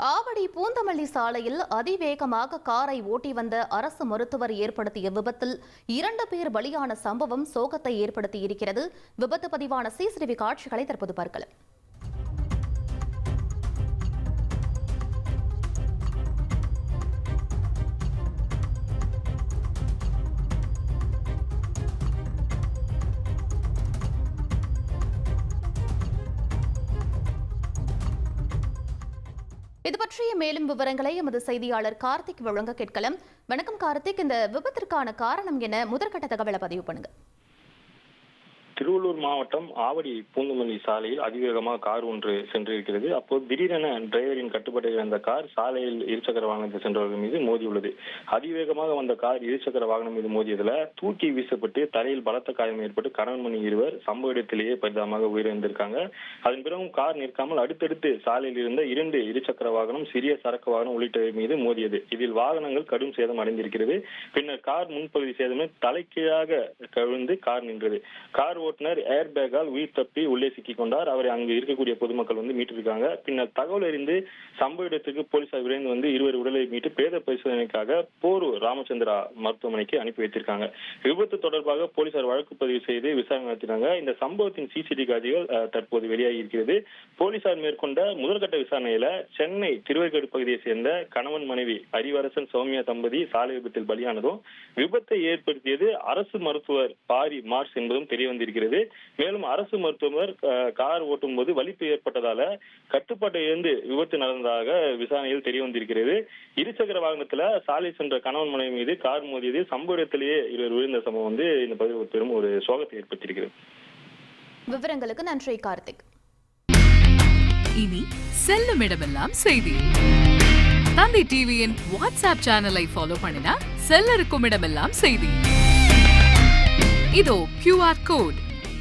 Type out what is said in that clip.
ஆவடி பூந்தமல்லி சாலையில் அதிவேகமாக காரை ஓட்டி வந்த அரசு மருத்துவர் ஏற்படுத்திய விபத்தில் இரண்டு பேர் பலியான சம்பவம் சோகத்தை ஏற்படுத்தியிருக்கிறது. விபத்து பதிவான சிசிடிவி காட்சிகளை தற்போது பார்க்கலாம். இது பற்றிய மேலும் விவரங்களை எமது செய்தியாளர் கார்த்திக் வழங்க கேட்கலாம். வணக்கம் கார்த்திக். இந்த விபத்திற்கான காரணம் என முதற்கட்ட தகவலை பதிவு பண்ணுங்க. திருவள்ளூர் மாவட்டம் ஆவடி பூந்தமல்லி சாலையில் அதிவேகமாக கார் ஒன்று சென்றிருக்கிறது. அப்போது திடீரென டிரைவரின் கட்டுப்பாட்டை இழந்த கார் சாலையில் இருசக்கர வாகனத்தில் சென்றவர்கள் மீது மோதியுள்ளது அதிவேகமாக வந்த கார் இருசக்கர வாகனம் மீது மோதியதில் தூக்கி வீசப்பட்டு தலையில் பலத்த காயம் ஏற்பட்டு கணவன் மணி இருவர் சம்பவ இடத்திலேயே பரிதாபமாக உயிரிழந்திருக்காங்க. அதன் பிறகும் கார் நிற்காமல் அடுத்தடுத்து சாலையில் இருந்த இரண்டு இருசக்கர வாகனம் சிறிய சரக்கு வாகனம் உள்ளிட்டவை மீது மோதியது. இதில் வாகனங்கள் கடும் சேதம் அடைந்திருக்கிறது. பின்னர் கார் முன்பகுதி சேதமே தலைகீழாக கவிழ்ந்து கார் நின்றது. கார் ஓட்டுநர் ஏர் பேக்கால் உயிர் தப்பி உள்ளே சிக்கிக் கொண்டார். அவரை அங்கு இருக்கக்கூடிய பொதுமக்கள் வந்து மீட்டிருக்காங்க. பின்னர் தகவல் அறிந்து சம்பவ இடத்துக்கு போலீசார் விரைந்து வந்து இருவர் உடலை மீட்டு பிரேத பரிசோதனைக்காக போரூர் ராமச்சந்திரா மருத்துவமனைக்கு அனுப்பி வைத்திருக்காங்க. விபத்து தொடர்பாக போலீசார் வழக்கு பதிவு செய்து விசாரணை நடத்தினாங்க. இந்த சம்பவத்தின் சிசிடிவி காட்சிகள் தற்போது வெளியாகி இருக்கிறது. போலீசார் மேற்கொண்ட முதல்கட்ட விசாரணையில சென்னை திருவேற்காடு பகுதியை சேர்ந்த கணவன் மனைவி அரிவரசன் சௌமியா தம்பதி சாலை விபத்தில் பலியானதும் விபத்தை ஏற்படுத்தியது அரசு மருத்துவர் பாரி மார்ஸ் என்பதும் தெரிய வந்திருக்கிறது மேலும் அரசு மருத்துவர் கார் ஓட்டும் போது வலிப்பு ஏற்பட்டதால கட்டுப்பாட்டை இழந்து விபத்து நடந்ததாக விசாரணையில் தெரிய வந்திருக்கிறது இருசக்கர வாகனத்துல சாலை சென்ற கணவன் மனைவி மீது கார் மோதியது சம்பவ இடத்திலேயே இருவர் விழுந்த சம்பவம் வந்து இந்த பதிவு பெரும் ஒரு சோகத்தை ஏற்படுத்தியிருக்கிறது. விவரங்களுக்கு நன்றி கார்த்திக். இனி செல்லும் இடமெல்லாம் செய்தி. தந்தி டிவியின் வாட்ஸ்அப் சேனலை ஃபாலோ பண்ணினா செல்ல இருக்கும் இடமெல்லாம் செய்தி. இதோ கியூஆர் கோட்